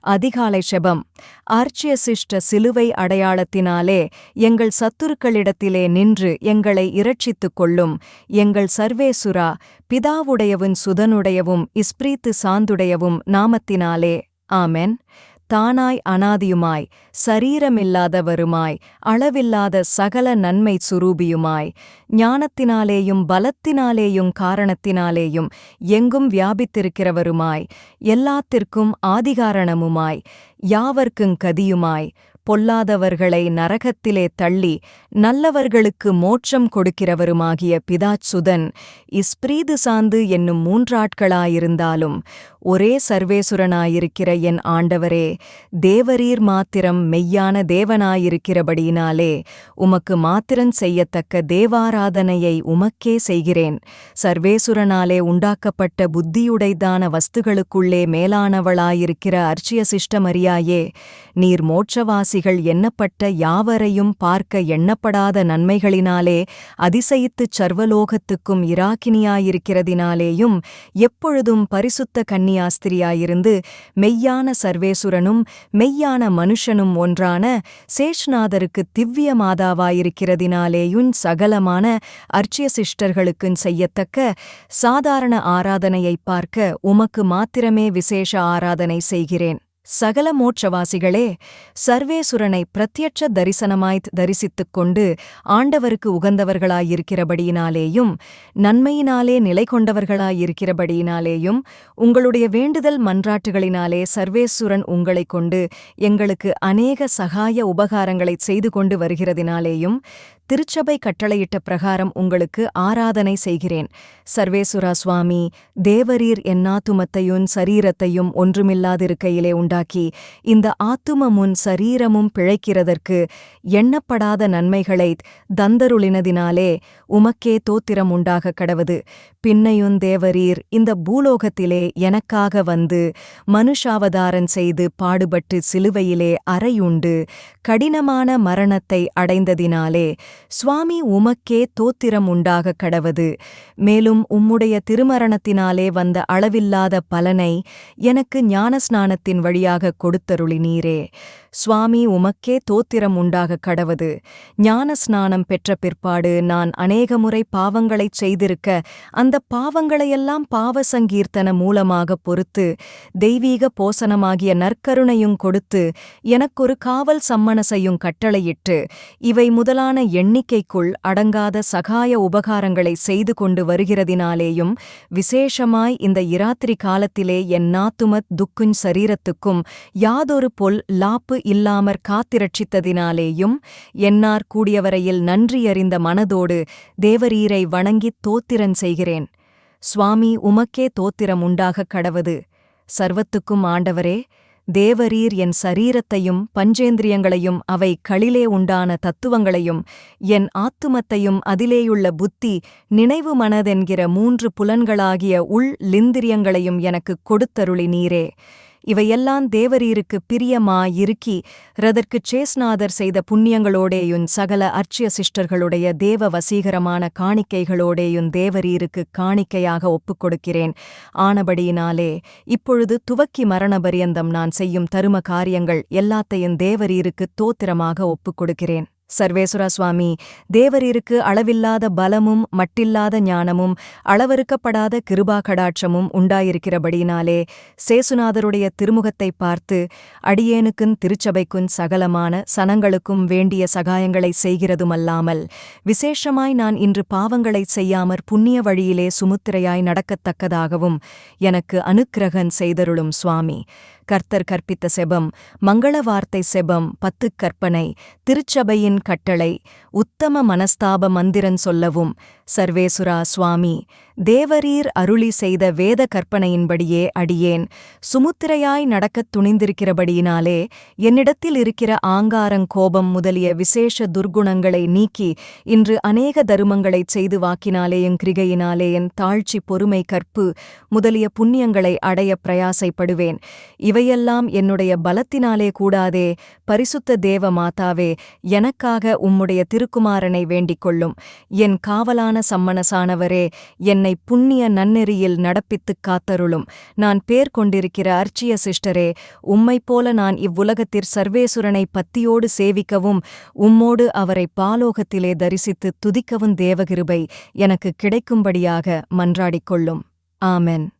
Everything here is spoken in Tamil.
அதிகாலை செபம். ஆர்ச்சிய சிஷ்ட சிலுவை அடையாளத்தினாலே எங்கள் சத்துருக்களிடத்திலே நின்று எங்களை இரட்சித்துக் கொள்ளும். எங்கள் சர்வேசுரா பிதாவுடையவும் சுதனுடையவும் இஸ்பிரீத்து சாந்துடையவும் நாமத்தினாலே. ஆமென். தானாய் அனாதியுமாய் சரீரமில்லாதவருமாய் அளவில்லாத சகல நன்மை சுரூபியுமாய் ஞானத்தினாலேயும் பலத்தினாலேயும் காரணத்தினாலேயும் எங்கும் வியாபித்திருக்கிறவருமாய் எல்லாத்திற்கும் ஆதிகாரணமுமாய் யாவர்க்குங் கதியுமாய் பொல்லாதவர்களை நரகத்திலே தள்ளி நல்லவர்களுக்கு மோட்சம் கொடுக்கிறவருமாகிய பிதாச்சுதன் இஸ்பிரீது சாந்து என்னும் மூன்றாட்களாயிருந்தாலும் ஒரே சர்வேசுரனாயிருக்கிற என் ஆண்டவரே தேவரீர் மாத்திரம் மெய்யான தேவனாயிருக்கிறபடியினாலே உமக்கு மாத்திரன் செய்யத்தக்க தேவாராதனையை உமக்கே செய்கிறேன். சர்வேசுரனாலே உண்டாக்கப்பட்ட புத்தியுடைதான வஸ்துகளுக்குள்ளே மேலானவளாயிருக்கிற அர்ச்சிய சிஷ்டமரியாயே நீர் மோட்சவாசி மோட்சவாசிகள் எண்ணப்பட்ட யாவரையும் பார்க்க எண்ணப்படாத நன்மைகளினாலே அதிசயித்துச் சர்வலோகத்துக்கும் இராக்கினியாயிருக்கிறதினாலேயும் எப்பொழுதும் பரிசுத்த கன்னியாஸ்திரியாயிருந்து மெய்யான சர்வேசுரனும் மெய்யான மனுஷனும் ஒன்றான சேஷ்நாதருக்கு திவ்ய மாதாவாயிருக்கிறதினாலேயும் சகலமான அர்ச்சிய சிஷ்டர்களுக்குன் செய்யத்தக்க சாதாரண ஆராதனையைப் பார்க்க உமக்கு மாத்திரமே விசேஷ ஆராதனை செய்கிறேன். சகல மோட்சவாசிகளே சர்வேசுரனை பிரத்யட்ச தரிசனமாய்த் தரிசித்துக் கொண்டு ஆண்டவருக்கு உகந்தவர்களாயிருக்கிறபடியினாலேயும் நன்மையினாலே நிலை கொண்டவர்களாயிருக்கிறபடியினாலேயும் உங்களுடைய வேண்டுதல் மன்றாட்டுகளினாலே சர்வேசுரன் உங்களைக் கொண்டு எங்களுக்கு அநேக சகாய உபகாரங்களைச் செய்து கொண்டு வருகிறதினாலேயும் திருச்சபை கட்டளையிட்ட பிரகாரம் உங்களுக்கு ஆராதனை செய்கிறேன். சர்வேசுரா சுவாமி தேவரீர் என் ஆத்துமத்தையும் சரீரத்தையும் ஒன்றுமில்லாதிருக்கையிலே உண்டாக்கி இந்த ஆத்தும முன் சரீரமும் பிழைக்கிறதற்கு எண்ணப்படாத நன்மைகளை தந்தருளினதினாலே உமக்கே தோத்திரம் உண்டாக கடவது. பின்னையுன் தேவரீர் இந்த பூலோகத்திலே எனக்காக வந்து மனுஷாவதாரன் செய்து பாடுபட்டு சிலுவையிலே அறையுண்டு கடினமான மரணத்தை அடைந்ததினாலே சுவாமி உமக்கே தோத்திரம் உண்டாக கடவது. மேலும் உம்முடைய திருமரணத்தினாலே வந்த அளவில்லாத பலனை எனக்கு ஞானஸ்நானத்தின் வழியாக கொடுத்தருளினீரே. சுவாமி உமக்கே தோத்திரம் உண்டாக கடவது. ஞானஸ்நானம் பெற்ற பிற்பாடு நான் அநேகமுறை பாவங்களைச் செய்திருக்க அந்த பாவங்களையெல்லாம் பாவ சங்கீர்த்தன மூலமாக பொறுத்து தெய்வீக போசனமாகிய நற்கருணையும் கொடுத்து எனக்கொரு காவல் சம்மனசையும் கட்டளையிட்டு இவை முதலான எண்ணிக்கைக்குள் அடங்காத சகாய உபகாரங்களை செய்து கொண்டு வருகிறதினாலேயும் விசேஷமாய் இந்த இராத்திரி காலத்திலே என் நாத்துமத் துக்குஞ் சரீரத்துக்கும் யாதொரு பொல் லாப்பு இல்லாமற் காத்திரட்சித்ததினாலேயும் என்னார் கூடியவரையில் நன்றியறிந்த மனதோடு தேவரீரை வணங்கித் தோத்திரன் செய்கிறேன். சுவாமி உமக்கே தோத்திரம் உண்டாகக் கடவது. சர்வத்துக்கும் ஆண்டவரே தேவரீர் என் சரீரத்தையும் பஞ்சேந்திரியங்களையும் அவை களிலே உண்டான தத்துவங்களையும் என் ஆத்துமத்தையும் அதிலேயுள்ள புத்தி நினைவு மனதென்கிற மூன்று புலன்களாகிய உள் லிந்திரியங்களையும் எனக்குக் கொடுத்தருளி நீரே இவையெல்லாம் தேவரீருக்கு பிரியமாயிருக்கி ரதற்குச் சேஸ்நாதர் செய்த புண்ணியங்களோடேயுன் சகல அர்ச்சிய சிஷ்டர்களுடைய தேவ வசீகரமான காணிக்கைகளோடேயுன் தேவரீருக்கு காணிக்கையாக ஒப்புக் கொடுக்கிறேன் ஆனபடியினாலே இப்பொழுது துவக்கி மரணபரியந்தம் நான் செய்யும் தரும காரியங்கள் எல்லாத்தையும் தேவரீருக்கு தோத்திரமாக ஒப்புக் சர்வேஸ்வர சர்வேசுரா சுவாமி தேவரீருக்கு அளவில்லாத பலமும் மட்டில்லாத ஞானமும் அளவறுக்கப்படாத கிருபா கடாட்சமும் உண்டாயிருக்கிறபடியினாலே சேசுநாதருடைய திருமுகத்தைப் பார்த்து அடியேனுக்கும் திருச்சபைக்குன் சகலமான சனங்களுக்கும் வேண்டிய சகாயங்களை செய்கிறதுமல்லாமல் விசேஷமாய் நான் இன்று பாவங்களைச் செய்யாமற் புண்ணிய வழியிலே சுமுத்திரையாய் நடக்கத்தக்கதாகவும் எனக்கு அனுக்கிரகன் செய்தருளும் சுவாமி. கர்த்தர் கற்பித்த செபம் மங்கள வார்த்தை செபம் பத்து கற்பனை திருச்சபையின் கட்டளை உத்தம மனஸ்தாப மந்திரன் சொல்லவும் சர்வேசுரா சுவாமி தேவரீர் அருளி செய்த வேத கற்பனையின்படியே அடியேன். சுமுத்திரையாய் நடக்கத் துணிந்திருக்கிறபடியினாலே என்னிடத்தில் இருக்கிற ஆங்காரங் கோபம் முதலிய விசேஷ துர்குணங்களை நீக்கி இன்று அநேக தருமங்களைச் செய்து வாக்கினாலேயும் கிரிகையினாலேயன் தாழ்ச்சி பொறுமை கற்பு முதலிய புண்ணியங்களை அடைய பிரயாசைப்படுவேன். இவையெல்லாம் என்னுடைய பலத்தினாலே கூடாதே பரிசுத்த தேவ மாதாவே எனக்காக உம்முடைய திருக்குமாரனை வேண்டிக் கொள்ளும். என் காவலான ஞான என்னை புண்ணிய நன்னெறியில் நடப்பித்துக் காத்தருளும். நான் பேர் கொண்டிருக்கிற அர்ச்சிய சிஸ்டரே உம்மைப் போல நான் இவ்வுலகத்திற் சர்வேசுரனை பத்தியோடு சேவிக்கவும் உம்மோடு அவரை பாலோகத்திலே தரிசித்து துதிக்கவும் தேவகிருபை எனக்கு கிடைக்கும்படியாக மன்றாடிக் கொள்ளும். ஆமென்.